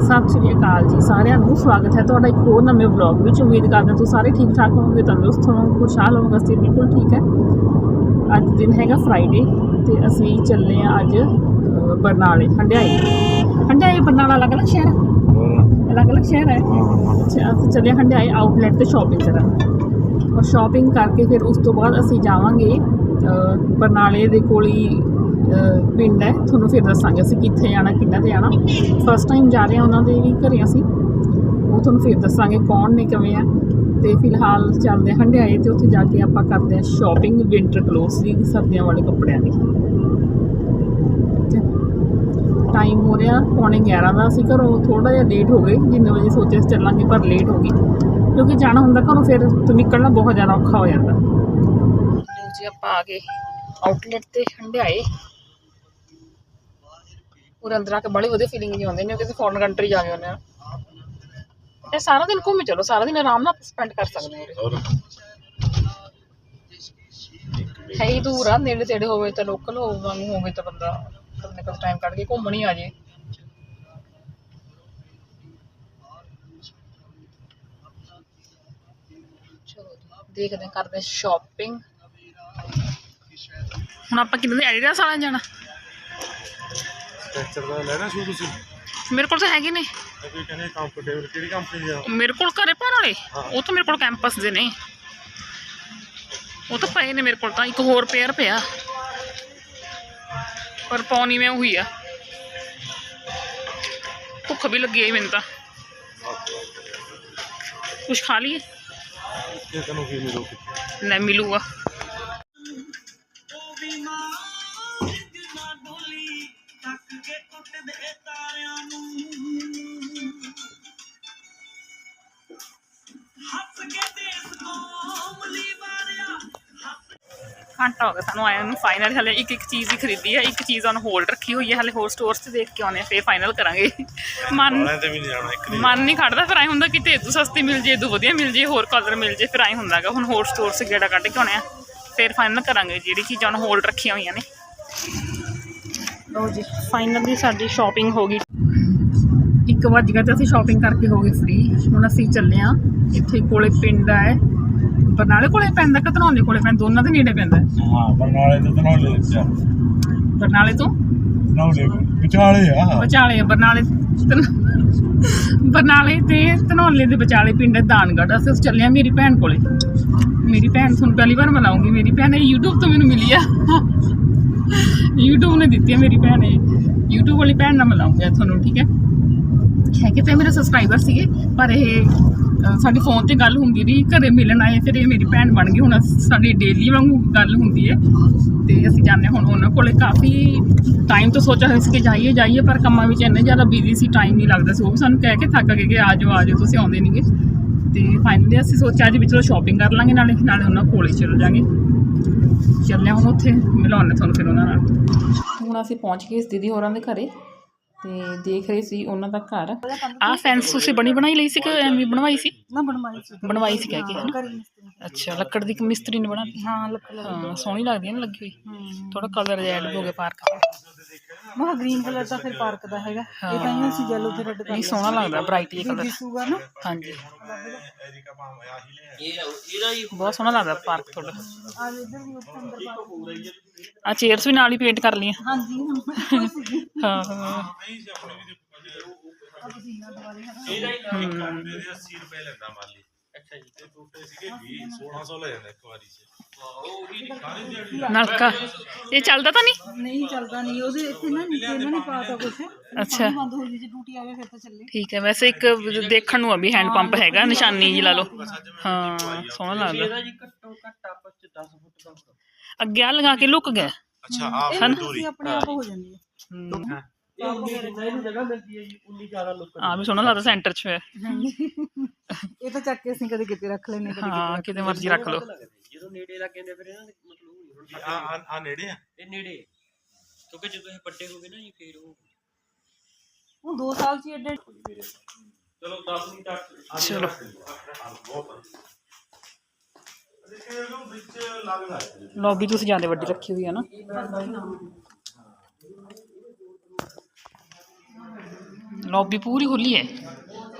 ਸਤਿ ਸ਼੍ਰੀ ਅਕਾਲ ਜੀ ਸਾਰਿਆਂ ਨੂੰ, ਸਵਾਗਤ ਹੈ ਤੁਹਾਡਾ ਇੱਕ ਹੋਰ ਨਵੇਂ ਵਲੌਗ ਵਿੱਚ। ਉਮੀਦ ਕਰਦੇ ਹਾਂ ਤੁਸੀਂ ਸਾਰੇ ਠੀਕ ਠਾਕ ਹੋਵੋਗੇ, ਤੰਦਰੁਸਤ ਹੋਵੋਗੇ, ਖੁਸ਼ਹਾਲ ਹੋਵੋਗੇ, ਅਸੀਂ ਬਿਲਕੁਲ ਠੀਕ ਹੈ। ਅੱਜ ਦਿਨ ਹੈਗਾ ਫਰਾਈਡੇ ਤੇ ਅਸੀਂ ਚੱਲੇ ਹਾਂ ਅੱਜ ਬਰਨਾਲੇ, ਹੰਡਿਆਈ। ਹੰਡਿਆਈ ਬਰਨਾਲਾ ਅਲੱਗ-ਅਲੱਗ ਸ਼ਹਿਰ ਹੈ? ਅਲੱਗ-ਅਲੱਗ ਸ਼ਹਿਰ ਹੈ? ਅੱਛਾ, ਅਸੀਂ ਚੱਲੇ ਹਾਂ ਹੰਡਿਆਈ ਆਊਟਲੈਟ ਤੇ ਸ਼ਾਪਿੰਗ ਕਰਨ। ਔਰ ਸ਼ਾਪਿੰਗ ਕਰਕੇ ਫਿਰ ਉਸ ਤੋਂ ਬਾਅਦ ਅਸੀਂ ਜਾਵਾਂਗੇ ਬਰਨਾਲੇ ਦੇ ਕੋਲ ਹੀ ਪਿੰਡ ਹੈ। ਤੁਹਾਨੂੰ ਫਿਰ ਦੱਸਾਂਗੇ ਅਸੀਂ ਕਿੱਥੇ ਜਾਣਾ ਕਿੰਨਾ ਤੇ ਜਾਣਾ। ਫਸਟ ਟਾਈਮ ਜਾ ਰਹੇ ਹਾਂ ਉਹਨਾਂ ਦੇ ਵੀ ਘਰੇ ਅਸੀਂ। ਉਹ ਤੁਹਾਨੂੰ ਫਿਰ ਦੱਸਾਂਗੇ ਕੌਣ ਨੇ, ਕਿਵੇਂ ਆ। ਤੇ ਫਿਲਹਾਲ ਚੱਲਦੇ ਹਾਂ ਹੰਡਿਆਏ ਤੇ ਉੱਥੇ ਜਾ ਕੇ ਆਪਾਂ ਕਰਦੇ ਹਾਂ ਸ਼ਾਪਿੰਗ ਵਿੰਟਰ ਕਲੋਥਸ ਦੀ, ਸਰਦੀਆਂ ਵਾਲੇ ਕੱਪੜਿਆਂ ਦੀ। ਟਾਈਮ ਹੋ। ਰਿਹਾ, ਪੌਣੇ 11 ਦਾ ਅਸੀਂ ਘਰੋਂ ਥੋੜਾ ਜਿਹਾ ਲੇਟ ਹੋ ਗਏ। ਜਿੰਨੇ ਵਜੇ ਸੋਚਿਆ ਸੀ ਚੱਲਾਂਗੇ, ਪਰ ਲੇਟ ਹੋ ਗਈ। ਕਿਉਂਕਿ ਜਾਣਾ ਹੁੰਦਾ ਘਰੋਂ, ਫਿਰ ਤੋਂ ਨਿਕਲਣਾ ਬਹੁਤ ਜ਼ਿਆਦਾ ਔਖਾ ਹੋ ਜਾਂਦਾ। ਲਓ ਜੀ, ਆਪਾਂ ਆ ਗਏ। ਆਊਟਲੈਟ ਤੇ ਹੰਡਿਆਏ। ਪੂਰੇ ਅੰਦਰ ਆ ਕੇ ਬੜੀ ਵਧੀਆ ਫੀਲਿੰਗ ਜੀ ਆਉਂਦੀ ਨੇ ਕਿਸੇ ਫੋਰਨ ਕੰਟਰੀ ਜਾ ਕੇ ਆਉਂਦੇ ਆ ਇਹ ਸਾਰਾ ਦਿਨ ਘੁੰਮੀ ਚਲੋ ਸਾਰਾ ਦਿਨ ਆਰਾਮ ਨਾਲ ਸਪੈਂਡ ਕਰ ਸਕਦੇ ਹੋ। ਉਰੇ। ਹੈ ਹੀ ਦੂਰ ਆ ਨੇੜੇ ਤੇੜੇ ਹੋਵੇ ਤਾਂ ਲੋਕਲ ਵਾਂਗੂ ਹੋਵੇ ਤਾਂ ਬੰਦਾ ਕਦੇ ਨਾ ਕਦੇ ਟਾਈਮ ਕੱਢ ਕੇ ਘੁੰਮਣ ਹੀ ਆ ਜੇ। ਦੇਖਦੇ ਕਰਦੇ ਸ਼ਾਪਿੰਗ ਹੁਣ ਆਪਾਂ ਕਿੰਨੇ ਐਡੀਡਾਸ ਵਾਲਾ ਜਾਣਾ? ਸਟ੍ਰਕਚਰ ਦਾ ਲੈਣਾ ਸ਼ੂ ਤੁਸੀਂ? ਮੇਰੇ ਕੋਲ ਤਾਂ ਹੈਗੇ ਨੇ। ਇਹ ਕੋਈ ਕਹਿੰਦੇ ਕੰਫਰਟੇਬਲ ਕਿਹੜੀ ਕੰਪਨੀ ਦੇ ਆ? ਮੇਰੇ ਕੋਲ ਘਰੇ ਪਾਉਣ ਵਾਲੇ। ਹਾਂ। ਉਹ ਤਾਂ ਮੇਰੇ ਕੋਲ ਕੈਂਪਸ ਦੇ ਨੇ। ਉਹ ਤਾਂ ਪਏ ਨੇ ਮੇਰੇ ਕੋਲ ਤਾਂ ਇੱਕ ਹੋਰ ਪੇਅਰ ਪਿਆ। ਪਰ ਪਾਉਣੀ ਮੈਂ ਉਹੀ ਆ। ਭੁੱਖ ਵੀ ਲੱਗੀ ਹੈ ਮੈਨੂੰ ਤਾਂ। ਕੁਛ ਖਾ ਲਈਏ? ਇਹ ਤੈਨੂੰ ਕੀ ਮਿਲੂ ਲੈ ਮਿਲੂਗਾ। ਘੰਟਾ ਹੋ ਗਿਆ ਸਾਨੂੰ ਆਇਆ ਨੂੰ ਫਾਈਨਲ ਹਲੇ ਇੱਕ ਇੱਕ ਚੀਜ਼ ਹੀ ਖਰੀਦੀ ਹੈ ਇੱਕ ਚੀਜ਼ ਔਨ ਹੋਲਡ ਰੱਖੀ ਹੋਈ ਹੈ ਹਲੇ ਹੋਰ ਸਟੋਰਸ ਤੇ ਦੇਖ ਕੇ ਆਉਣੇ ਆ ਫੇਰ ਫਾਈਨਲ ਕਰਾਂਗੇ। ਮਨ ਉਹਨਾਂ ਤੇ ਵੀ ਨਹੀਂ ਜਾਣਾ ਇੱਕ ਦਿਨ। ਮਨ ਨਹੀਂ ਖੜਦਾ ਫਿਰ ਐ ਹੁੰਦਾ ਕਿਤੇ ਇਦੋਂ ਸਸਤੀ ਮਿਲ ਜੇ ਇਦੋਂ ਵਧੀਆ ਮਿਲ ਜੇ ਹੋਰ ਕਲਰ ਮਿਲ ਜੇ ਫਿਰ ਐ ਹੁੰਦਾਗਾ ਹੁਣ ਹੋਰ ਸਟੋਰ ਸੇ ਗੇੜਾ ਕੱਢ ਕੇ ਆਉਣੇ ਆ ਫਿਰ ਫਾਈਨਲ ਕਰਾਂਗੇ ਜਿਹੜੀ ਚੀਜ਼ਾਂ on ਹੋਲਡ ਰੱਖੀਆਂ ਹੋਈਆਂ ਨੇ। ਲਓ ਜੀ ਫਾਈਨਲੀ ਸਾਡੀ ਸ਼ਾਪਿੰਗ ਹੋ ਗਈ। 1 ਵਜ ਗਿਆ ਤੇ ਅਸੀਂ ਸ਼ਾਪਿੰਗ ਕਰਕੇ ਹੋ ਗਏ ਫ੍ਰੀ ਹੁਣ ਅਸੀਂ ਚੱਲੇ ਆ ਇੱਥੇ ਕੋਲੇ ਪਿੰਡ ਹੈ। ਬਰਨਾਲੇ ਕੋਲੇ ਪੈਂਦਾ ਕਿ ਧਨੌਲੇ ਕੋਲੇ ਪੈਂਦਾ? ਦੋਨਾਂ ਦੇ ਨੇੜੇ ਪੈਂਦਾ। ਹਾਂ ਬਰਨਾਲੇ ਤੇ ਤਨੌਲੇ ਚ ਬਰਨਾਲੇ ਤੋਂ? ਤਨੌਲੇ ਵਿਚਾਲੇ ਆ। ਵਿਚਾਲੇ ਆ ਬਰਨਾਲੇ ਬਰਨਾਲੇ ਤੇ ਧਨੌਲੇ ਦੇ ਵਿਚਾਲੇ ਪਿੰਡ ਹੈ ਦਾਨਗੜ੍ਹ। ਅਸੀਂ ਉਸ ਚੱਲੇ ਆ ਮੇਰੀ ਭੈਣ ਕੋਲੇ। ਮੇਰੀ ਭੈਣ ਤੁਹਾਨੂੰ ਪਹਿਲੀ ਵਾਰ ਮਿਲਾਉਂਗੀ ਮੇਰੀ ਭੈਣ ਇਹ YouTube ਤੋਂ ਮੈਨੂੰ ਮਿਲੀ ਆ। YouTube ਨੇ ਦਿੱਤੀ ਆ ਮੇਰੀ ਭੈਣ ਇਹ। YouTube ਵਾਲੀ ਭੈਣ ਨਾਲ ਮਿਲਾਉਂਗੀ ਤੁਹਾਨੂੰ ਠੀਕ ਹੈ? ਹੈ ਕਿ ਤੇ ਮੇਰੇ ਸਬਸਕ੍ਰਾਈਬਰ ਸੀਗੇ? ਪਰ ਇਹ ਸਾਡੀ ਫੋਨ ਤੇ ਗੱਲ ਹੁੰਦੀ ਰਹੀ, ਘਰੇ ਮਿਲਣ ਆਏ, ਫਿਰ ਇਹ ਮੇਰੀ ਭੈਣ ਬਣ ਗਈ, ਹੁਣ ਅਸ- ਸਾਡੀ ਡੇਲੀ ਵਾਂਗੂ ਗੱਲ ਹੁੰਦੀ ਹੈ ਤੇ ਅਸੀਂ ਜਾਂਦੇ ਹੁਣ ਉਹਨਾਂ ਕੋਲੇ। ਕਾਫੀ ਟਾਈਮ ਤੋਂ ਸੋਚਿਆ ਹੋਇਆ ਸੀ ਕਿ ਜਾਈਏ ਜਾਈਏ, ਪਰ ਕੰਮਾਂ ਵਿੱਚ ਇੰਨੇ ਜ਼ਿਆਦਾ ਬਿਜ਼ੀ ਸੀ ਟਾਈਮ ਨਹੀਂ ਲੱਗਦਾ ਸੀ। ਉਹ ਸਾਨੂੰ ਕਹਿ ਕੇ ਥੱਕ ਗਏ ਕਿ ਆ ਜਾਓ ਆ ਜਾਓ, ਤੁਸੀਂ ਆਉਂਦੇ ਨਹੀਂਗੇ ਤੇ ਫਾਈਨਲੀ ਅਸੀਂ ਸੋਚਿਆ ਅੱਜ ਵੀ ਚਲੋ ਸ਼ਾਪਿੰਗ ਕਰ ਲਾਂਗੇ, ਨਾਲੇ ਨਾਲੇ ਉਹਨਾਂ ਕੋਲੇ ਚਲ ਜਾਾਂਗੇ। ਚੱਲਿਆ ਹੁਣ ਉੱਥੇ, ਮਿਲਾਉਂਦੇ ਤੁਹਾਨੂੰ ਫਿਰ ਉਹਨਾਂ ਨਾਲ। ਹੁਣ ਅਸੀਂ ਪਹੁੰਚ ਗਏ ਇਸ ਦੀਦੀ ਹੋਰਾਂ ਦੇ ਘਰੇ। ਤੇ ਦੇਖ ਰਹੇ ਸੀ ਉਹਨਾਂ ਦਾ ਘਰ। ਆਹ ਫੈਂਸ ਤੁਸੀਂ ਬਣੀ ਬਣਾਈ ਲਈ ਸੀ ਕਿ ਐਵੇਂ ਬਣਵਾਈ ਸੀ? ਨਾ ਬਣਵਾਈ ਸੀ। ਬਣਵਾਈ ਸੀ ਕਹਿ ਕੇ। ਹਨਾ ਅੱਛਾ ਲੱਕੜ ਦੀ ਇੱਕ ਮਿਸਤਰੀ ਨੇ ਬਣਾਈ ਹਾਂ ਲੱਕ ਲੱਕ ਹਾਂ ਸੋਹਣੀ ਲੱਗਦੀ ਹੈ ਨਾ ਲੱਗੀ ਹੋਈ। ਥੋੜਾ ਕਲਰ ਐਡ ਹੋ ਗਿਆ ਪਾਰਕ। ਮਾ ਗ੍ਰੀਨ ਕਲਰ ਦਾ ਫਿਰ ਪਾਰਕ ਦਾ ਹੈਗਾ। ਇਹ ਤਾਂ ਹੀ ਅਸੀਂ yellow ਤੇ ਰੈੱਡ ਕਰ ਇਹ ਸੋਹਣਾ ਲੱਗਦਾ ਬ੍ਰਾਈਟ ਜਿਹਾ ਕਲਰ ਦਿਸੂਗਾ ਨਾ। ਹਾਂਜੀ। ਬਹੁਤ ਸੋਹਣਾ ਲੱਗਦਾ ਪਾਰਕ ਤੁਹਾਡਾ। ਆ ਇਧਰ ਵੀ ਉੱਥੇ ਅੰਦਰ ਪਾਰਕ। ਆ ਚੇਅਰਸ ਵੀ ਨਾਲ ਹੀ ਪੇਂਟ ਕਰ ਲਈਆਂ। ਹਾਂਜੀ ਹਾਂ। ਹਾਂ ਮੇਰੇ 80 ਰੁਪਏ ਲੈਂਦਾ ਮਾਲੀ ਅੱਛਾ ਜੀ। ਤੇ ਟੋਟੇ ਸੀਗੇ 20 1600 ਲੈ ਜਾਂਦਾ ਇੱਕ ਵਾਰੀ ਚ। ਨਲਕਾ। ਇਹ ਚੱਲਦਾ ਤਾਂ ਨਹੀਂ? ਨਹੀਂ ਚੱਲਦਾ ਨਹੀਂ ਉਹਦੇ ਇੱਥੇ ਨਾ ਨੀਚੇ ਇਹਨਾਂ ਨੇ ਪਾਤਾ ਕੁਛ। ਅੱਛਾ। ਬੰਦ ਹੋ ਜੀ ਜੇ ਟੂਟੀ ਆਵੇ ਫਿਰ ਤਾਂ ਚੱਲੇ। ਠੀਕ ਹੈ ਵੈਸੇ ਇੱਕ ਦੇਖਣ ਨੂੰ ਆ ਵੀ ਹੈਂਡ ਪੰਪ ਹੈਗਾ ਨਿਸ਼ਾਨੀ ਜੀ ਲਾ ਲਓ। ਹਾਂ ਸੋਹਣਾ ਲੱਗਦਾ। ਅੱਗੇ ਆ ਲਗਾ ਕੇ ਲੁਕ ਗਿਆ। ਅੱਛਾ ਆ ਇਹ ਤੁਸੀਂ ਆਪਣੇ ਆਪ ਹੋ ਜਾਂਦੀ ਹੈ। ਆ ਵੀ ਸੋਹਣਾ ਲੱਗਦਾ ਸੈਂਟਰ 'ਚ ਹੈ ਇਹ ਤਾਂ ਚੱਕ ਕੇ ਅਸੀਂ ਕਦੇ ਕਿਤੇ ਰੱਖ ਲੈਨੇ ਕਦੇ ਹਾਂ ਕਿਤੇ ਮਰਜ਼ੀ ਰੱਖ ਲਓ ਜਦੋਂ ਨੇੜੇ ਲੱਗ ਜਾਂਦੇ ਫਿਰ ਇਹਨਾਂ ਦੇ ਮਤਲਬ ਹੁਣ ਆ ਆ- ਆ ਨੇੜੇ ਆ ਇਹ ਨੇੜੇ ਕਿਉਂਕਿ ਜਦੋਂ ਇਹ ਪੱਟੇ ਹੋ ਗਏ ਨਾ ਜੀ ਫਿਰ ਉਹ ਉਹ 2 ਸਾਲ ਚ ਹੀ ਐਡੇ ਚਲੋ 10 ਮਿੰਟ ਤੱਕ ਚਲੋ ਵਿੱਚ ਲੱਗਦਾ ਲੌਬੀ ਤੁਸੀਂ ਜ਼ਿਆਦਾ ਵੱਡੀ ਰੱਖੀ ਹੋਈ ਹੈ ਨਾ ਲੌਬੀ ਪੂਰੀ ਖੁੱਲੀ ਹੈ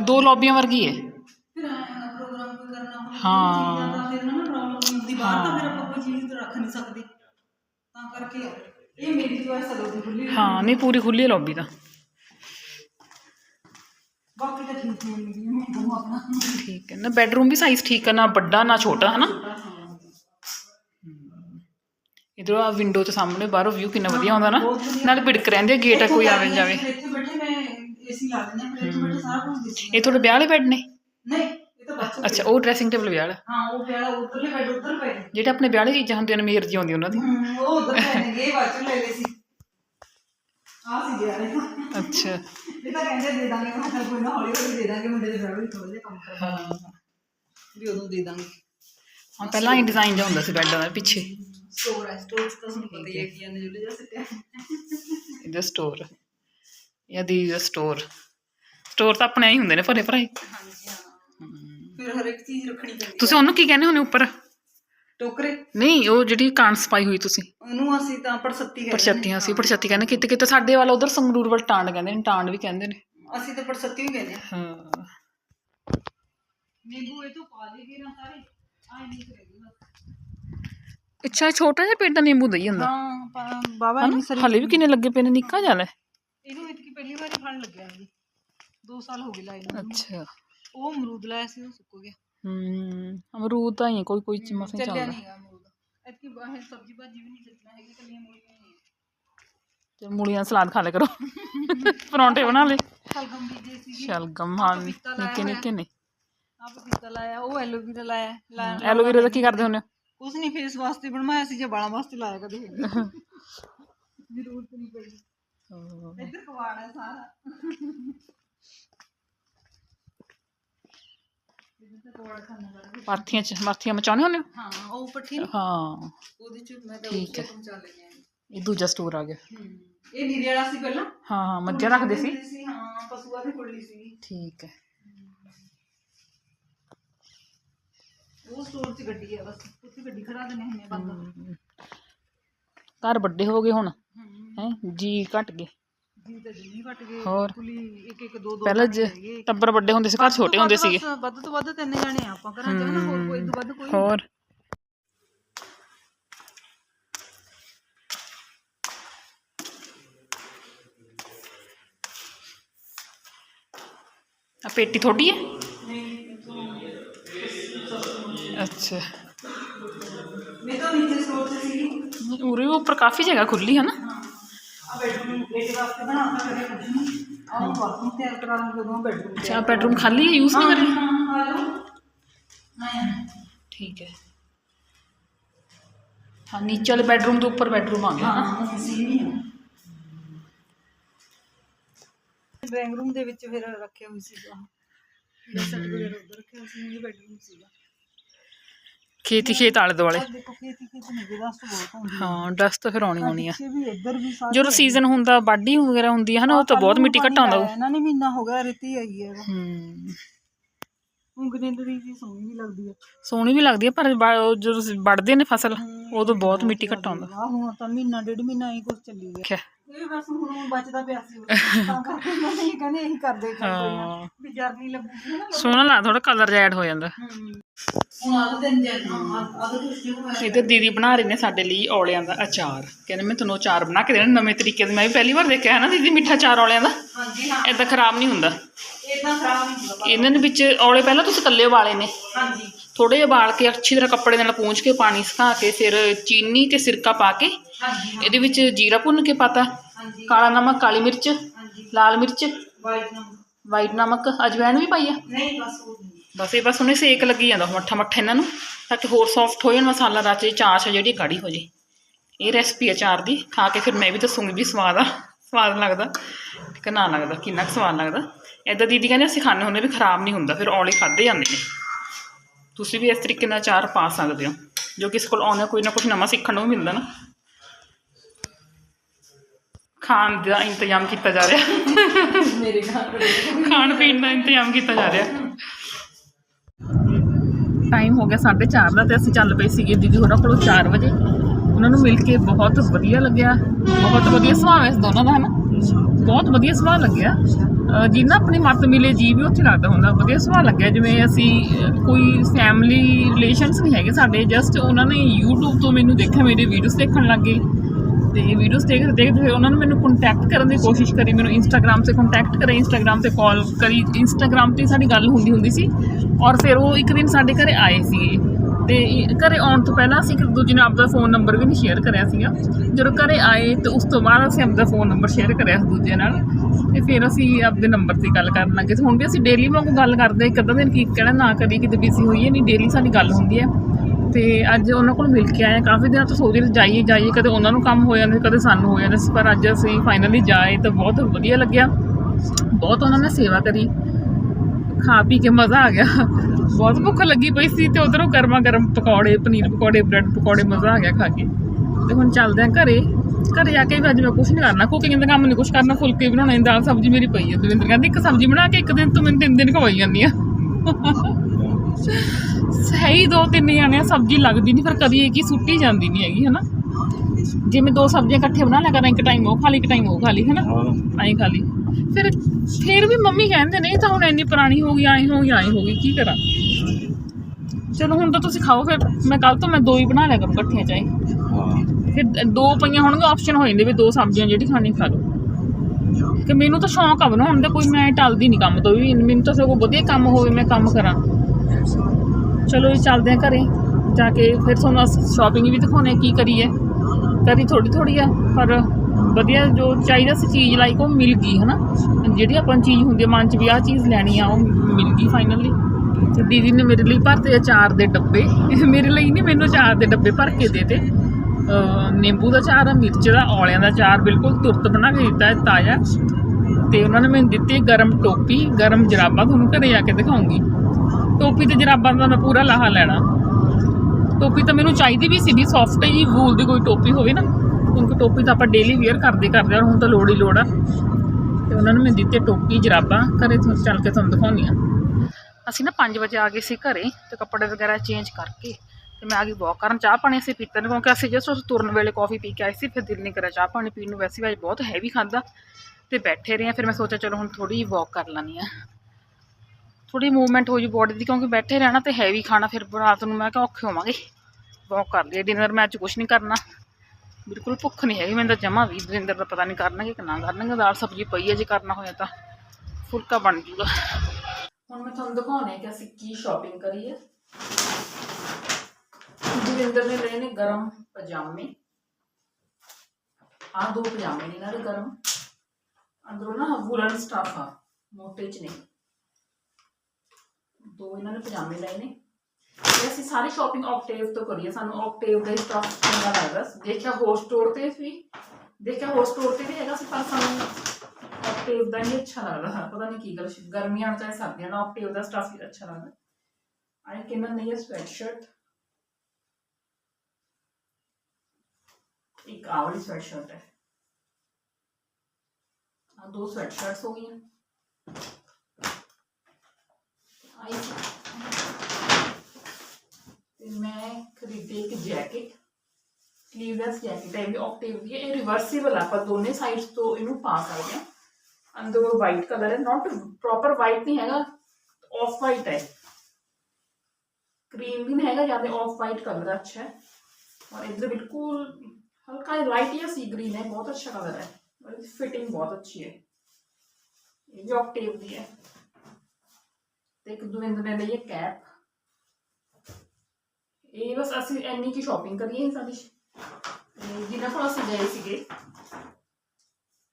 ਦੋ ਲੌਬੀਆਂ ਵਰਗੀ ਹੈ ਫਿਰ ਆਇਆ ਪ੍ਰੋਗਰਾਮ ਕੋਈ ਕਰਨਾ ਹੋਵੇ ਹਾਂ। ਤਾਂ ਫਿਰ ਨਾ ਪ੍ਰੋਬਲਮ ਹੁੰਦੀ ਬਾਹਰ ਤਾਂ ਫਿਰ ਆਪਾਂ ਕੋਈ ਚੀਜ਼ ਰੱਖ ਨਹੀਂ ਸਕਦੇ ਤਾਂ ਕਰਕੇ ਆ। ਇਹ ਮੇਰੀ ਚੋਇਸ ਹੈ ਲੋਕੀ ਖੁੱਲੀ ਹਾਂ ਨਹੀਂ ਪੂਰੀ ਖੁੱਲੀ ਹੈ ਲੌਬੀ ਤਾਂ ਬਾਕੀ ਤਾਂ ਠੀਕ ਹੈ ਮੇਰੀ ਮੈਂ ਕਹੂੰ ਆਪਣਾ ਠੀਕ ਹੈ ਨਾ ਬੈਡਰੂਮ ਵੀ ਸਾਈਜ਼ ਠੀਕ ਹੈ ਨਾ ਵੱਡਾ ਨਾ ਛੋਟਾ ਹੈ ਨਾ ਇਧਰ ਆ ਵਿੰਡੋ ਤੇ ਸਾਹਮਣੇ ਬਾਹਰੋਂ ਵਿਊ ਕਿੰਨਾ ਵਧੀਆ ਆਉਂਦਾ ਨਾ ਬਹੁਤ ਵਧੀਆ। ਨਾਲੇ ਬਿੜਕ ਰਹਿੰਦੇ ਗੇਟ ਕੋਈ ਆਵੇ ਜਾਵੇ ਲਾ ਦਿੰਦੀ ਹਾਂ ਬੈਠੇ ਸਾਰਾ ਕੁਝ ਦਿਸਦਾ ਇਹ ਤੁਹਾਡੇ ਵਿਆਹ ਵਾਲੇ ਬੈੱਡ ਨੇ? ਨਹੀਂ ਇਹ ਤਾਂ ਬੱਚੇ ਅੱਛਾ ਉਹ ਡਰੈਸਿੰਗ ਟੇਬਲ ਵਿਆਹ ਵਾਲਾ? ਹਾਂ ਉਹ ਪਿਆਲਾ ਉੱਧਰਲੇ ਬੈਡ ਉੱਧਰ ਪਏ ਨੇ। ਜਿਹੜੇ ਆਪਣੇ ਵਿਆਹ ਵਾਲੀ ਚੀਜ਼ਾਂ ਹੁੰਦੀਆਂ ਨੇ ਮੇਰ ਜੀ ਆਉਂਦੀ ਉਹਨਾਂ ਦੀ। ਹਮ, ਉਹ ਉੱਧਰ ਪਏ ਨੇ ਇਹ ਬਾਅਦ ਚ ਲੈ ਲਏ ਸੀ। ਆ ਸੀ ਗਿਆ ਤਾਂ ਅੱਛਾ। ਇਹ ਤਾਂ ਕਹਿੰਦੇ ਦੇ ਦਾਂਗੇ ਮੈਂ ਕਿਹਾ ਕੋਈ ਨਾ ਹੌਲੀ ਹੌਲੀ ਦੇ ਦਾਂਗੇ ਮੁੰਡੇ ਦੇ ਵਿਆਹ ਵੀ ਥੋੜਾ ਜਿਹਾ ਕੰਮ ਕਰਵਾ ਹਾਂ। ਵੀ ਉਦੋਂ ਦੇ ਦਾਂਗੇ। ਹਾਂ ਪਹਿਲਾਂ ਹੀ ਡਿਜ਼ਾਈਨ ਜਿਹਾ ਹੁੰਦਾ ਸੀ ਬੈੱਡਾਂ ਦਾ ਪਿੱਛੇ। ਸਟੋਰ ਹੈ ਸਟੋਰ ਤਾਂ ਤੁਹਾਨੂੰ ਪਤਾ ਹੀ ਹੈ ਕੀ ਆਂਦੇ ਜਿਹੜੇ ਜਿਹਾ ਸਿੱਟਿਆ। ਇਹਦਾ ਸਟੋਰ ਜਾਂ ਦੀ ਦਾ ਸਟੋਰ ਸਟੋਰ ਤਾਂ ਆਪਣੇ ਹੀ ਹੁੰਦੇ ਨੇ ਭਰੇ ਭਰਾਏ। ਹਾਂਜੀ ਹਾਂ। ਫਿਰ ਹਰ ਇੱਕ ਚੀਜ਼ ਰੱਖਣੀ ਪੈਂਦੀ ਤੁਸੀਂ ਉਹਨੂੰ ਕੀ ਕਹਿੰਦੇ ਹੁੰਦੇ ਉੱਪਰ? ਟੋਕਰੇ? ਨਹੀਂ ਉਹ ਜਿਹੜੀ ਕਾਂਸ ਪਾਈ ਹੋਈ ਤੁਸੀਂ। ਉਹਨੂੰ ਅਸੀਂ ਤਾਂ ਪੜਸੱਤੀ ਕਹਿੰਦੇ ਪਰਛੱਤੀਆਂ ਸੀ ਪਰਛੱਤੀ ਕਹਿੰਦੇ ਕਿਤੇ ਕਿਤੇ ਸਾਡੇ ਵਾਲਾ ਉਧਰ ਸੰਗਰੂਰ ਵੱਲ ਟਾਂਡ ਕਹਿੰਦੇ ਨੇ ਟਾਂਡ ਵੀ ਕਹਿੰਦੇ ਨੇ। ਅਸੀਂ ਤਾਂ ਪੜਸੱਤੀ ਹੀ ਕਹਿੰਦੇ ਹਾਂ ਹਾਂ। ਨਿੰਬੂ ਇਹ ਤੋਂ ਪਾ ਲਈਏ ਨਾ ਸਾਰੇ। ਆਏ ਨਹੀਂ ਕਰੇਗੀ ਅੱਛਾ ਇਹ ਛੋਟਾ ਜਿਹਾ ਪੇਡਾ ਨਿੰਬੂ ਦਈ ਹੁੰਦਾ ਹਾਂ ਬਾਬਾ ਹਨਾ? ਹਲੇ ਵੀ ਕਿੰਨੇ ਲੱਗੇ ਪਏ ਨੇ ਨਿੱਕਾ ਜਿਹਾ ਲੈ। ਇਹਨੂੰ ਇਤਕੀ ਪਹਿਲੀ ਵਾਰੀ ਫਲ ਲੱਗਿਆ ਜੀ 2 ਸਾਲ ਹੋ ਗਏ ਲਾਏ ਨੂੰ। ਅੱਛਾ। ਉਹ ਅਮਰੂਦ ਲਾਇਆ ਸੀ ਉਹ ਸੁੱਕ ਗਿਆ। ਹੂੰ ਅਮਰੂਦ ਤਾਂ ਹੀ ਹੈ, ਕੋਈ ਕੋਈ ਚਮਚ ਨਹੀਂ ਚੱਲਿਆ ਚੱਲਦਾ। ਨਹੀਂਗਾ ਅਮਰੂਦ। ਇਤਕੀ ਬਾਹਰ ਸਬਜ਼ੀ ਭਾਜੀ ਵੀ ਨਹੀਂ ਚੱਲਣਾ ਹੈਗੀ ਕੱਲੀਆਂ ਮੂਲੀਆਂ ਹੀ ਤੇ ਮੂਲੀਆਂ ਦਾ ਸਲਾਦ ਖਾ ਲਿਆ ਕਰੋ। ਪਰੌਂਠੇ ਬਣਾ ਲੈ ਸ਼ਲਗਮ ਬੀਜੇ ਸੀ ਸ਼ਲਗਮ ਹਾਂ ਪਪੀਤਾ ਲਾਇਆ ਨਿੱਕੇ ਨਿੱਕੇ ਨੇ। ਆਪ ਪਪੀਤਾ ਲਾਇਆ ਉਹ ਐਲੋਵੀਰਾ ਲਾਇਆ ਲਾਇਆ। ਐਲੋਵੇਰਾ ਦਾ ਕੀ ਕਰਦੇ ਹੁੰਦੇ ਹੋ? ਕੁਛ ਨਹੀਂ ਫੇਸ ਵਾਸਤੇ ਬਣਵਾਇਆ ਸੀ ਜੇ ਬਾਲਾਂ ਵਾਸਤੇ ਲਾਇਆ ਕਦੇ। ਜ਼ਰੂਰਤ ਨਹੀਂ ਪਈ। ਇੱਧਰ ਕਵਾੜ ਹੈ ਸਾਰਾ ਇੱਧਰ ਖਾਣਾ ਪਾਥੀਆਂ ਚ ਪਾਥੀਆਂ ਮਚਾਉਣੇ ਹੁੰਦੇ ਹੋ ਹਾਂ ਉਹ ਪੱਠੀ ਨੀ, ਹਾਂ। ਉਹਦੇ ਚ ਮੈਂ ਤਾਂ ਠੀਕ ਉਹ ਹੈ। ਪਹੁੰਚਾ ਲੈਣੇ ਆ ਇਹ ਦੂਜਾ ਸਟੋਰ ਆ ਗਿਆ। ਇਹ ਨੀਰੇ ਵਾਲਾ ਸੀ ਪਹਿਲਾਂ? ਹਾਂ ਹਾਂ ਮੱਝਾਂ ਰੱਖਦੇ ਸੀ। ਸੀ ਹਾਂ ਪਸ਼ੂਆਂ ਦੀ ਖੁੱਲੀ ਸੀ। ਠੀਕ ਹੈ। ਉਹ ਸਟੋਰ 'ਚ ਗੱਡੀ ਹੈ ਬਸ। ਉੱਥੇ ਗੱਡੀ ਖੜਾ ਦਿੰਦੇ ਹੁੰਦੇ ਆ ਬੰਦ। ਘਰ ਵੱਡੇ ਹੋ ਗਏ ਹੁਣ। ਹੈ ਜੀ ਘਟ ਗਏ। ਜੀ ਤਾਂ ਜਿੰਨੀ ਘਟ ਗਏ ਹੋਰ? ਕੁਲੀ ਇੱਕ ਇੱਕ ਦੋ ਦੋ ਪਹਿਲਾਂ ਜੇ ਟੱਬਰ ਵੱਡੇ ਹੁੰਦੇ ਸੀ ਘਰ ਛੋਟੇ ਹੁੰਦੇ ਸੀਗੇ। ਬਸ ਵੱਧ ਤੋਂ ਵੱਧ ਤਿੰਨ ਜਾਣੇ ਆ ਆਪਾਂ ਘਰਾਂ 'ਚ ਹਨਾ? ਹੋਰ ਕੋਈ ਤੋਂ ਵੱਧ ਕੋਈ ਨਹੀਂ। ਹੋਰ? ਆ ਪੇਟੀ ਥੋੜੀ ਹੈ? ਅੱਛਾ। ਮੈਂ ਤਾਂ ਨੀਚੇ ਸਟੋਰ 'ਚ ਸੀਗੀ। ਉਰੇ ਉੱਪਰ ਕਾਫੀ ਜਗ੍ਹਾ ਖੁੱਲੀ ਹੈ ਨਾ ਆ ਬੈਡਰੂਮ ਬੇਟੇ ਵਾਸਤੇ ਬਣਾਉਂਦਾ ਕਰੇ ਕੁਝ ਨਹੀਂ ਆਹ ਬਾਥਰੂਮ ਤਿਆਰ ਕਰਾ ਲੂੰਗਾ ਜਦੋਂ ਬੈਡਰੂਮ ਅੱਛਾ ਬੈਡਰੂਮ ਖਾਲੀ ਹੈ ਯੂਜ਼ ਨਹੀਂ ਕਰੀ ਹਾਂ ਆ ਜਾਓ ਆਇਆ ਠੀਕ ਹੈ ਹਾਂ ਨੀਚੇ ਵਾਲੇ ਬੈਡਰੂਮ ਦੇ ਉੱਪਰ ਬੈਡਰੂਮ ਆ ਗਿਆ ਨਾ ਹਾਂ ਸੀ ਨਹੀਂ ਹੈ ਡਰਾਇੰਗ ਰੂਮ ਦੇ ਵਿੱਚ ਫਿਰ ਰੱਖਿਆ ਹੋਈ ਸੀ ਡਰੈਸਰ ਵਗੈਰਾ ਉੱਧਰ ਰੱਖਿਆ ਸੀ ਇਹ ਬੈਡਰੂਮ ਸੀਗਾ। ਖੇਤੀ ਖੇਤ ਆਲੇ ਦੁਆਲੇ। ਆਹ ਦੇਖੋ ਖੇਤੀ ਖੇਤੀ ਨਹੀਂ ਡਸਟ ਬਹੁਤ ਹੁੰਦੀ ਹਾਂ ਡਸਟ ਫਿਰ ਆਉਣੀ ਹੋਣੀ ਆ। ਪਿੱਛੇ ਵੀ ਇੱਧਰ ਵੀ ਸਾਰੇ ਜਦੋਂ ਸੀਜ਼ਨ ਹੁੰਦਾ ਵਾਢੀ ਵਗੈਰਾ ਹੁੰਦੀ ਹੈ ਨਾ ਉਹ ਤਾਂ ਬਹੁਤ ਮਿੱਟੀ ਘਟਾ ਹੁੰਦਾ ਉਹ। ਇਹਨਾਂ ਨੇ ਮਹੀਨਾ ਹੋ ਗਿਆ ਰੇਤੀ ਆਈ ਹੈ। ਜੀ ਸੋਹਣੀ ਵੀ ਲੱਗਦੀ ਹੈ ਸੋਹਣੀ ਵੀ ਲੱਗਦੀ ਹੈ ਪਰ ਵਾ- ਉਹ ਜਦੋਂ ਵੱਢਦੇ ਨੇ ਫਸਲ ਉਦੋਂ ਬਹੁਤ ਮਿੱਟੀ ਘਟਾ ਹੁੰਦਾ ਆ ਹੁਣ ਤਾਂ ਮਹੀਨਾ ਡੇਢ ਮਹੀਨਾ ਹੀ ਕੁਝ ਚੱਲੀ ਗਿਆ। ਇਹ ਬਸ ਹੁਣ ਬਚਦਾ ਪਿਆ ਸੀ ਤਾਂ ਕਰਕੇ ਮੈਂ ਇਹ ਕਹਿੰਦੇ ਇਹੀ ਕਰਦੇ ਕਰਦੇ ਹਾਂ। ਵੀ ਜਰਨੀ ਲੱਗੂਗੀ ਨਾ ਸੋਹਣਾ ਲੱਗਦਾ ਥੋੜਾ ਕਲਰ ਐਡ ਹੋ ਜਾਂਦਾ। ਹੁਣ ਆਹ ਦਿਨ ਜਰਨਾ ਆਹ ਕੁਝ ਜੋ ਹੋਇਆ ਇੱਧਰ ਦੀਦੀ ਬਣਾ ਰਹੇ ਨੇ ਸਾਡੇ ਲਈ ਔਲਿਆਂ ਦਾ ਅਚਾਰ। ਕਹਿੰਦੇ ਮੈਂ ਤੁਹਾਨੂੰ ਅਚਾਰ ਬਣਾ ਕੇ ਦੇਣਾ ਨਵੇਂ ਤਰੀਕੇ ਦੇ। ਮੈਂ ਵੀ ਪਹਿਲੀ ਵਾਰ ਦੇਖਿਆ ਹੈ ਨਾ ਦੀਦੀ ਮਿੱਠਾ ਅਚਾਰ ਔਲਿਆਂ ਦਾ। ਹਾਂਜੀ ਹਾਂ। ਇਦਾਂ ਖਰਾਬ ਨਹੀਂ ਹੁੰਦਾ। ਇਦਾਂ ਖਰਾਬ ਨਹੀਂ ਹੁੰਦਾ। ਇਹਨਾਂ ਦੇ ਵਿੱਚ ਔਲੇ ਪਹਿਲਾਂ ਤੁਸੀਂ ਕੱਲੇ ਉਬਾਲੇ ਨੇ। ਹਾਂਜੀ। ਥੋੜੇ ਜਿਹਾ ਉਬਾਲ ਕੇ ਅੱਛੀ ਤਰ੍ਹਾਂ ਕੱਪੜੇ ਨਾਲ ਪੂੰਝ ਕੇ ਪਾਣੀ ਸੁਕਾ ਕੇ ਫਿਰ ਚੀਨੀ ਤੇ ਸਿਰਕਾ ਪਾ ਕੇ ਇਹਦੇ ਵਿੱਚ ਜੀਰਾ ਭੁੰਨ ਕੇ ਪਾਤਾ। ਕਾਲਾ ਨਮਕ ਕਾਲੀ ਮਿਰਚ ਲਾਲ ਮਿਰਚ ਵਾਈਟ ਨੰਬਰ ਵਾਈਟ ਨਮਕ। ਅਜਵਾਇਣ ਵੀ ਪਾਈ ਆ? ਨਹੀਂ ਬਸ ਉਹ ਨਹੀਂ। ਬਸ ਇਹ ਬਸ ਉਹਨੇ ਸੇਕ ਲੱਗੀ ਜਾਂਦਾ ਮੱਠਾ ਮੱਠਾ ਇਹਨਾਂ ਨੂੰ ਤਾਂ ਕਿ ਹੋਰ ਸੌਫਟ ਹੋ ਜਾਣ ਮਸਾਲਾ ਰਚ ਜੇ ਚਾਸ਼ ਆ ਜਿਹੜੀ ਗਾੜੀ ਹੋ ਜੇ। ਇਹ ਰੈਸਪੀ ਅਚਾਰ ਦੀ ਖਾ ਕੇ ਫਿਰ ਮੈਂ ਵੀ ਦੱਸੂਗੀ ਵੀ ਸਵਾਦ ਆ ਸਵਾਦ ਲੱਗਦਾ ਕਿ ਨਾ ਲੱਗਦਾ ਕਿੰਨਾ ਸਵਾਦ ਲੱਗਦਾ। ਐਦਾਂ ਦੀਦੀ ਕਹਿੰਦੇ ਅਸੀਂ ਖਾਣੇ ਹੁੰਦੇ ਵੀ ਖਰਾਬ ਨਹੀਂ ਹੁੰਦਾ ਫਿਰ ਔਲੇ ਖਾਦੇ ਜਾਂਦੇ ਨੇ। ਤੁਸੀਂ ਵੀ ਇਸ ਤਰੀਕੇ ਨਾਲ ਅਚਾਰ ਪਾ ਸਕਦੇ ਹੋ ਜੋ ਕਿਸੇ ਕੋਲ ਆਉਂਦਾ ਕੋਈ ਨਾ ਕੁਝ ਨਵਾਂ ਸਿੱਖਣ ਨੂੰ ਮਿਲਦਾ ਨਾ। ਖਾਣ ਦਾ ਇੰਤਜ਼ਾਮ ਕੀਤਾ ਜਾ ਰਿਹਾ। ਮੇਰੇ ਘਰ ਖਾਣ ਪੀਣ ਦਾ ਇੰਤਜ਼ਾਮ ਕੀਤਾ ਜਾ ਰਿਹਾ। ਟਾਈਮ ਹੋ ਗਿਆ 4:30 ਦਾ ਤੇ ਅਸੀਂ ਚੱਲ ਪਏ ਸੀਗੇ ਦੀਦੀ ਹੋਰਾਂ ਕੋਲੋਂ 4 ਵਜੇ। ਉਹਨਾਂ ਨੂੰ ਮਿਲ ਕੇ ਬਹੁਤ ਵਧੀਆ ਲੱਗਿਆ। ਬਹੁਤ ਵਧੀਆ ਸੁਭਾਅ ਹੈ ਇਸ ਦੋਨਾਂ ਦਾ ਹਨਾ? ਬਹੁਤ ਵਧੀਆ ਸੁਭਾਅ ਲੱਗਿਆ। ਅਹ ਜਿੰਨਾ ਆਪਣੀ ਮੱਤ ਮਿਲੇ ਜੀ ਵੀ ਉੱਥੇ ਲੱਗਦਾ ਹੁੰਦਾ, ਵਧੀਆ ਸੁਭਾਅ ਲੱਗਿਆ। ਜਿਵੇਂ ਅਸੀਂ ਕੋਈ ਫੈਮਿਲੀ ਰਿਲੇਸ਼ਨਸ ਨਹੀਂ ਹੈਗੇ ਸਾਡੇ ਜਸਟ ਉਹਨਾਂ ਨੇ YouTube ਤੋਂ ਮੈਨੂੰ ਦੇਖਿਆ, ਮੇਰੇ ਵੀਡੀਓਜ਼ ਦੇਖਣ ਲੱਗੇ। ਤੇ ਵੀਡੀਓਜ਼ ਦੇਖਦੇ ਦੇਖਦੇ ਹੋਏ ਉਹਨਾਂ ਨੇ ਮੈਨੂੰ ਕੰਟੈਕਟ ਕਰਨ ਦੀ ਕੋਸ਼ਿਸ਼ ਕਰੀ, ਮੈਨੂੰ ਇੰਸਟਾਗ੍ਰam ਤੇ ਕੰਟੈਕਟ ਕਰੇ ਇੰਸਟਾਗ੍ਰam ਤੇ ਕਾਲ ਕਰੀ। ਇੰਸਟਾਗ੍ਰam ਤੇ ਸਾਡੀ ਗੱਲ ਹੁੰਦੀ ਹੁੰਦੀ ਸੀ ਔਰ ਫਿਰ ਉਹ ਇੱਕ ਦਿਨ ਸਾਡੇ ਘਰੇ ਆਏ ਸੀਗੇ। ਤੇ ਇਹ- ਘਰੇ ਆਉਣ ਤੋਂ ਪਹਿਲਾਂ ਅਸੀਂ ਇੱਕ ਦੂਜੇ ਨਾਲ ਆਪਦਾ ਫੋਨ ਨੰਬਰ ਵੀ ਨਹੀਂ ਸ਼ੇਅਰ ਕਰਿਆ ਸੀਗਾ। ਜਦੋਂ ਘਰੇ ਆਏ ਤੇ ਉਸ ਤੋਂ ਬਾਅਦ ਅਸੀਂ ਆਪਦਾ ਫੋਨ ਨੰਬਰ ਸ਼ੇਅਰ ਕਰਿਆ ਇੱਕ ਦੂਜੇ ਨਾਲ ਤੇ ਫਿਰ ਅਸੀਂ ਆਪਦੇ ਨੰਬਰ ਤੇ ਗੱਲ ਕਰਨ ਲੱਗੇ। ਤੇ ਹੁਣ ਵੀ ਅਸੀਂ ਡੇਲੀ ਵਾਂਗੂ ਗੱਲ ਕਰਦੇ ਇੱਕ ਅੱਧਾ ਦਿਨ ਕੀ ਕਹਿਣਾ ਨਾ ਕਰੀ ਕਿਤੇ ਬਿਜ਼ੀ ਹੋਈਏ ਨਹੀਂ ਡੇਲੀ ਸਾਡੀ ਗੱਲ ਹੁੰਦੀ ਹੈ। ਤੇ ਅੱਜ ਉਹਨਾਂ ਕੋਲ ਮਿਲ ਕੇ ਆਏ ਕਾਫੀ ਦਿਨਾਂ ਤੋਂ ਸੋਚਦੇ ਜਾਈਏ ਜਾਈਏ ਕਦੇ ਉਹਨਾਂ ਨੂੰ ਕੰਮ ਹੋ ਜਾਂਦਾ ਸੀ, ਕਦੇ ਸਾਨੂੰ ਹੋ ਜਾਂਦਾ ਸੀ ਪਰ ਅੱਜ ਅਸੀਂ ਫਾਈਨਲੀ ਜਾਏ ਤਾਂ ਬਹੁਤ ਵਧੀਆ ਲੱਗਿਆ। ਬਹੁਤ ਉਹਨਾਂ ਨੇ ਸੇਵਾ ਕਰੀ। ਖਾ ਪੀ ਕੇ ਮਜ਼ਾ ਆ ਗਿਆ। ਬਹੁਤ ਭੁੱਖ ਲੱਗੀ ਪਈ ਸੀ ਤੇ ਉਧਰੋਂ ਗਰਮਾ ਗਰਮ ਪਕੌੜੇ ਪਨੀਰ ਪਕੌੜੇ ਬ੍ਰੈਡ ਪਕੌੜੇ ਮਜ਼ਾ ਆ ਗਿਆ ਖਾ ਕੇ। ਤੇ ਹੁਣ ਚੱਲਦੇ ਆਂ ਘਰੇ। ਘਰੇ ਆ ਕੇ ਵੀ ਅੱਜ ਮੈਂ ਕੁਝ ਨਹੀਂ ਕਰਨਾ ਕੁਕਿੰਗ ਦਾ ਕੰਮ ਨਹੀਂ ਕੁਝ ਕਰਨਾ ਫੁਲਕੇ ਬਣਾਉਣੇ ਦਾਲ ਸਬਜ਼ੀ ਮੇਰੀ ਪਈ ਹੈ ਦਵਿੰਦਰ ਕਹਿੰਦੀ ਇੱਕ ਸਬਜ਼ੀ ਬਣਾ ਕੇ ਇੱਕ ਦਿਨ ਤੂੰ ਮੈਨੂੰ ਤਿੰਨ ਦਿਨ ਖਵਾਈ ਜਾਂਦੀ ਆ। ਸਹੀ ਦੋ ਤਿੰਨ ਜਾਣੇ ਸਬਜ਼ੀ ਲੱਗਦੀ ਨਹੀਂ ਫਿਰ ਕਦੀ ਇਹ ਕੀ ਸੁੱਟੀ ਜਾਂਦੀ ਨਹੀਂ ਹੈਗੀ ਹਨਾ? ਜਿਵੇਂ ਦੋ ਸਬਜ਼ੀਆਂ ਇਕੱਠੇ ਬਣਾ ਲਿਆ ਕਰਾਂ ਇੱਕ ਟਾਈਮ ਉਹ ਖਾ ਲਈ ਇੱਕ ਟਾਈਮ ਉਹ ਖਾ ਲਈ ਹਨਾ? ਆਈ ਖਾ ਲਈ। ਫਿਰ ਫਿਰ ਵੀ ਮੰਮੀ ਕਹਿੰਦੇ ਨੇ ਇਹ ਤਾਂ ਹੁਣ ਇੰਨੀ ਪੁਰਾਣੀ ਹੋ ਗਈ ਆਈ ਹੋ ਗਈ ਆਈ ਹੋ ਗਈ ਕੀ ਕਰਾਂ? ਚਲੋ ਹੁਣ ਤਾਂ ਤੁਸੀਂ ਖਾਓ ਫਿਰ ਮੈਂ ਕੱਲ ਤੋਂ ਮੈਂ ਦੋ ਹੀ ਬਣਾ ਲਿਆ ਕਰੂੰ ਇਕੱਠੀਆਂ ਚਾਹੀ। ਫਿਰ ਦੋ ਪਈਆਂ ਹੋਣਗੀਆਂ ਆਪਸ਼ਨ ਹੋ ਜਾਂਦੇ ਵੀ ਦੋ ਸਬਜ਼ੀਆਂ ਜਿਹੜੀ ਖਾਣੀ ਖਾ ਲਓ। ਕਿ ਮੈਨੂੰ ਤਾਂ ਸ਼ੌਂਕ ਆ ਬਣਾਉਣ ਦਾ ਕੋਈ ਮੈਂ ਟਲਦੀ ਨਹੀਂ ਕੰਮ ਤੋਂ ਵੀ ਮੈਨੂੰ ਤਾਂ ਸਗੋਂ ਵਧੀਆ ਕੰਮ ਹੋਵੇ ਮੈਂ ਕੰਮ ਕਰਾਂ। ਚਲੋ ਜੀ ਚੱਲਦੇ ਆ ਘਰੇ। ਜਾ ਕੇ ਫਿਰ ਤੁਹਾਨੂੰ ਸ਼ਾਪਿੰਗ ਵੀ ਦਿਖਾਉਣੇ ਕੀ ਕਰੀਏ। ਕਰੀ ਥੋੜੀ ਥੋੜੀ ਆ ਪਰ ਵਧੀਆ ਜੋ ਚਾਹੀਦਾ ਸੀ ਚੀਜ਼ ਲਾਈਕ ਉਹ ਮਿਲ ਗਈ, ਹਨਾ? ਜਿਹੜੀ ਆਪਾਂ ਨੂੰ ਚੀਜ਼ ਹੁੰਦੀ ਆ, ਮਨ 'ਚ ਵੀ ਆਹ ਚੀਜ਼ ਲੈਣੀ ਆ, ਉਹ ਮਿਲ ਗਈ ਫਾਈਨਲੀ ਤੇ ਦੀਦੀ ਨੇ ਮੇਰੇ ਲਈ ਭਰਤੇ ਅਚਾਰ ਦੇ ਡੱਬੇ। ਮੇਰੇ ਲਈ ਨਹੀਂ, ਮੈਨੂੰ ਅਚਾਰ ਦੇ ਡੱਬੇ ਭਰ ਕੇ ਦੇ ਤੇ ਨਿੰਬੂ ਦਾ ਅਚਾਰ ਮਿਰਚ ਦਾ, ਔਲਿਆਂ ਦਾ ਅਚਾਰ ਬਿਲਕੁਲ ਤੁਰਤ ਬਣਾ ਕੇ ਦਿੱਤਾ ਹੈ ਤਾਜ਼ਾ। ਤੇ ਉਹਨਾਂ ਨੇ ਮੈਨੂੰ ਦਿੱਤੀ ਗਰਮ ਟੋਪੀ, ਗਰਮ ਜਰਾਬਾਂ। ਤੁਹਾਨੂੰ ਘਰੇ ਆ ਕੇ ਦਿਖਾਉਂਗੀ। ਟੋਪੀ ਤੇ ਜਰਾਬਾਂ ਦਾ ਮੈਂ ਪੂਰਾ ਲਾਹਾ ਲੈਣਾ। ਟੋਪੀ ਤਾਂ ਮੈਨੂੰ ਚਾਹੀਦੀ ਵੀ ਸੀ, ਵੀ ਸੌਫਟ ਜੀ ਵੂਲ ਦੀ ਕੋਈ ਟੋਪੀ ਹੋਵੇ ਨਾ। ਕਿਉਂਕਿ ਟੋਪੀ ਤਾਂ ਆਪਾਂ ਡੇਲੀ ਵੇਅਰ ਕਰਦੇ ਕਰਦੇ ਆ ਹੁਣ ਤਾਂ ਲੋੜ ਹੀ ਲੋੜ ਆ। ਤੇ ਉਹਨਾਂ ਨੂੰ ਮੈਂ ਦਿੱਤੀ ਟੋਪੀ, ਜਰਾਬਾਂ, ਘਰੇ ਚੱਲ ਕੇ ਤੁਹਾਨੂੰ ਦਿਖਾਉਂਦੀ ਆ ਅਸੀਂ ਨਾ 5 ਵਜੇ ਆ ਗਏ ਸੀ ਘਰੇ ਤੇ ਕੱਪੜੇ ਵਗੈਰਾ ਚੇਂਜ ਕਰਕੇ ਤੇ ਮੈਂ ਆ ਗਈ ਵਾਕ ਕਰਨ, ਚਾਹ ਪਾਣੀ ਅਸੀਂ ਪੀਤਾ ਨੇ ਕਿਉਂਕਿ ਅਸੀਂ ਜਸਟ ਉਸ ਤੁਰਨ ਵੇਲੇ ਕਾਫੀ ਪੀ ਕੇ ਆਏ ਸੀ, ਫਿਰ ਦਿਲ ਨਹੀਂ ਕਰਿਆ ਚਾਹ ਪਾਣੀ ਪੀਣ ਨੂੰ। ਵੈਸੇ ਵੀ ਅੱਜ ਬਹੁਤ ਹੈਵੀ ਖਾਦਾ ਤੇ ਬੈਠੇ ਰਹੇ ਆ ਫਿਰ ਮੈਂ ਸੋਚਿਆ ਚਲੋ ਹੁਣ ਥੋੜੀ ਵਾਕ ਕਰ ਲੈਣੀ ਆ ਥੋੜੀ ਮੂਵਮੈਂਟ ਹੋ ਜੂ ਬੋਡੀ ਦੀ ਕਿਉਂਕਿ ਬੈਠੇ ਰਹਿਣਾ ਤੇ ਹੈਵੀ ਖਾਣਾ, ਫਿਰ ਰਾਤ ਨੂੰ ਮੈਂ ਕਿਹਾ ਔਖੇ ਹੋਵਾਂਗੇ। ਵਾਕ ਕਰ ਲਈਏ ਡਿਨਰ ਮੈਂ ਅੱਜ ਕੁਝ ਨਹੀਂ ਕਰਨਾ। ਬਿਲਕੁਲ ਭੁੱਖ ਨਹੀਂ ਹੈਗੀ, ਮੈਨੂੰ ਤਾਂ ਜਮਾ ਵੀ ਦਵਿੰਦਰ ਦਾ ਪਤਾ ਨਹੀਂ ਕਰਨਗੇ ਕਿ ਨਾ ਕਰਨਗੇ, ਦਾਲ ਸਬਜ਼ੀ ਪਈ ਹੈ ਜੇ ਕਰਨਾ ਹੋਇਆ ਤਾਂ। ਫੁਲਕਾ ਬਣ ਜੂਗਾ। ਹੁਣ ਮੈਂ ਤੁਹਾਨੂੰ ਦਿਖਾਉਣੇ ਕਿ ਅਸੀਂ ਕੀ ਸ਼ਾਪਿੰਗ ਕਰੀ ਹੈ ਦਵਿੰਦਰ ਨੇ ਲਏ ਨੇ ਗਰਮ ਪਜਾਮੇ। ਆ ਦੋ ਪਜਾਮੇ ਨੇ ਇਹਨਾਂ ਗਰਮ। ਅੰਦਰੋਂ ਨਾ ਵੂਲਨ ਸਟਾਫ ਆ ਮੋਟੇ ਚ ਨੇ। ਦੋ ਇਹਨਾਂ ਨੇ ਪਜਾਮੇ ਲਏ ਨੇ। ਤੇ ਅਸੀਂ ਸਾਰੀ ਸ਼ਾਪਿੰਗ ਆਕਟੇਵ ਤੋਂ ਕਰੀ ਹੈ ਸਾਨੂੰ ਆਕਟੇਵ ਦਾ ਸਟਾਫ ਚੰਗਾ ਲੱਗਦਾ। ਦੇਖਿਆ ਹੋਰ ਸਟੋਰ ਤੇ ਵੀ, ਦੇਖਿਆ ਹੋਰ ਸਟੋਰ ਤੇ ਵੀ ਹੈਗਾ ਸੀ, ਪਰ ਸਾਨੂੰ ਆਕਟੇਵ ਦਾ ਹੀ ਅੱਛਾ ਲੱਗਦਾ ਹੈ ਪਤਾ ਨਹੀਂ ਕੀ ਗੱਲ ਸੀ, ਗਰਮੀਆਂ ਚਾਹੇ ਸਰਦੀਆਂ ਦਾ ਆਕਟੇਵ ਦਾ ਸਟਾਫ ਹੀ ਅੱਛਾ ਲੱਗਦਾ। ਆਈ ਕਿੰਨਾ ਨਹੀਂ ਹੈ ਸਵੈਟਸ਼ਰਟ ਇੱਕ ਆਵਲੀ ਸਵੈਟਸ਼ਰਟ ਹੈ। ਆ ਦੋ ਸਵੈਟਸ਼ਰਟਸ ਹੋ ਗਈਆਂ। ਆਈ मैं खरीदी एक जैकेट स्लीवलैस जैकेट है, ये ऑक्टेव की है रिवर्सिबल है, पर दोनों साइड तो इनू पा सकते हैं अंदर वाइट कलर है नॉट प्रॉपर वाइट नहीं है ऑफ़ वाइट है। क्रीम भी नहीं है ज़्यादा ऑफ़ वाइट कलर अच्छा है। और इधर बिल्कुल हल्का लाइट या सी ग्रीन है, बहुत अच्छा कलर है। और फिटिंग बहुत अच्छी है। ये भी ऑक्टेव की है। एक दुविंद ने ये कैप ਇਹ ਬਸ ਅਸੀਂ ਇੰਨੀ ਕੀ ਸ਼ਾਪਿੰਗ ਕਰੀਏ ਇਹ ਸਾਡੀ ਤੇ ਕੋਲ ਅਸੀਂ ਗਏ ਸੀਗੇ,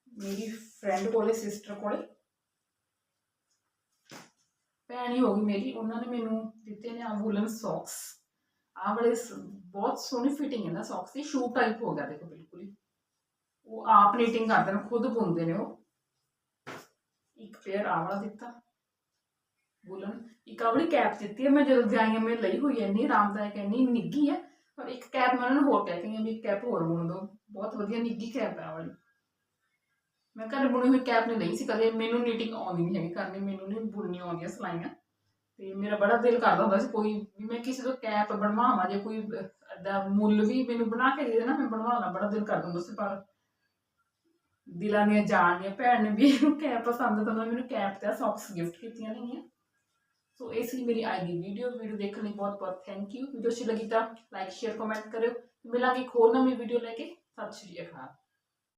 ਮੇਰੀ ਫਰੈਂਡ ਕੋਲੇ ਸਿਸਟਰ ਕੋਲੇ। ਭੈਣ ਹੀ ਹੋ ਗਈ ਮੇਰੀ, ਉਹਨਾਂ ਨੇ ਮੈਨੂੰ ਦਿੱਤੇ ਨੇ ਆ ਵੂਲਨ ਸੌਕਸ ਆ ਬੜੇ ਬਹੁਤ ਸੋਹਣੀ ਫਿਟਿੰਗ ਹੈ ਨਾ ਸੌਕਸ ਦੀ ਸ਼ੂ ਟਾਈਪ ਹੋ ਗਿਆ ਦੇਖੋ ਬਿਲਕੁਲ ਹੀ। ਉਹ ਆਪ ਨੀਟਿੰਗ ਕਰਦੇ ਨੇ, ਖੁਦ ਬੁਣਦੇ ਨੇ ਉਹ। ਇੱਕ ਪੇਅਰ ਆ ਵਾਲਾ ਦਿੱਤਾ। ਬੋਲਣ। ਇੱਕ ਆ ਕੈਪ ਦਿੱਤੀ ਹੈ ਮੈਂ ਜਦੋਂ ਜਾਈ ਮੈਂ ਲਈ ਹੋਈ ਹੈ ਇੰਨੀ ਆਰਾਮਦਾਇਕ ਹੈ, ਇੰਨੀ ਨਿੱਗੀ ਹੈ ਪਰ ਇੱਕ ਕੈਪ ਮੈਂ ਉਹਨਾਂ ਨੂੰ ਹੋਰ ਕਹਿ ਕੇ ਵੀ ਇੱਕ ਕੈਪ ਹੋਰ ਬੁਣ ਦਿਓ ਬਹੁਤ ਵਧੀਆ ਨਿੱਗੀ ਕੈਪ ਹੈ ਵਾਲੀ। ਮੈਂ ਘਰ ਬੁਣੀ ਹੋਈ ਕੈਪ ਨਹੀਂ ਲਈ ਸੀ ਕਦੇ। ਮੈਨੂੰ ਨੀਟਿੰਗ ਆਉਂਦੀ ਨਹੀਂ ਹੈਗੀ ਕਰਨੀ ਮੈਨੂੰ ਨਹੀਂ ਬੁਣਨੀ ਆਉਂਦੀਆਂ ਸਲਾਈਆਂ। ਤੇ ਮੇਰਾ ਬੜਾ ਦਿਲ ਕਰਦਾ ਹੁੰਦਾ ਸੀ ਕੋਈ ਵੀ ਮੈਂ ਕਿਸੇ ਤੋਂ ਕੈਪ ਬਣਵਾਵਾਂ ਜੇ ਕੋਈ ਦਾ ਮੁੱਲ ਵੀ ਮੈਨੂੰ ਬਣਾ ਕੇ ਦੇ ਦੇਣਾ ਮੈਂ ਬਣਵਾ ਬੜਾ ਦਿਲ ਕਰਦਾ ਹੁੰਦਾ ਸੀ। ਪਰ ਦਿਲਾਂ ਦੀਆਂ ਜਾਨ ਭੈਣ ਨੇ ਵੀ ਇਹਨੂੰ ਕੈਪ ਪਸੰਦ ਤਾਂ ਮੈਨੂੰ ਕੈਪ ਤੇ ਸੌਕਸ ਗਿਫਟ ਕੀਤੀਆਂ ਨੇਗੀਆਂ। ਸੋ ਇਸ ਲਈ ਮੇਰੀ ਅੱਜ ਦੀ ਵੀਡੀਓ ਵੀਡੀਓ ਦੇਖਣ ਲਈ ਬਹੁਤ ਬਹੁਤ ਥੈਂਕ ਯੂ ਵੀਡੀਓ ਅੱਛੀ ਲੱਗੀ ਤਾਂ ਲਾਈਕ ਸ਼ੇਅਰ ਕਮੈਂਟ ਕਰਿਓ। ਮਿਲਾਂਗੇ ਇੱਕ ਹੋਰ ਨਵੀਂ ਵੀਡੀਓ ਲੈ ਕੇ। ਸਤਿ ਸ਼੍ਰੀ ਅਕਾਲ।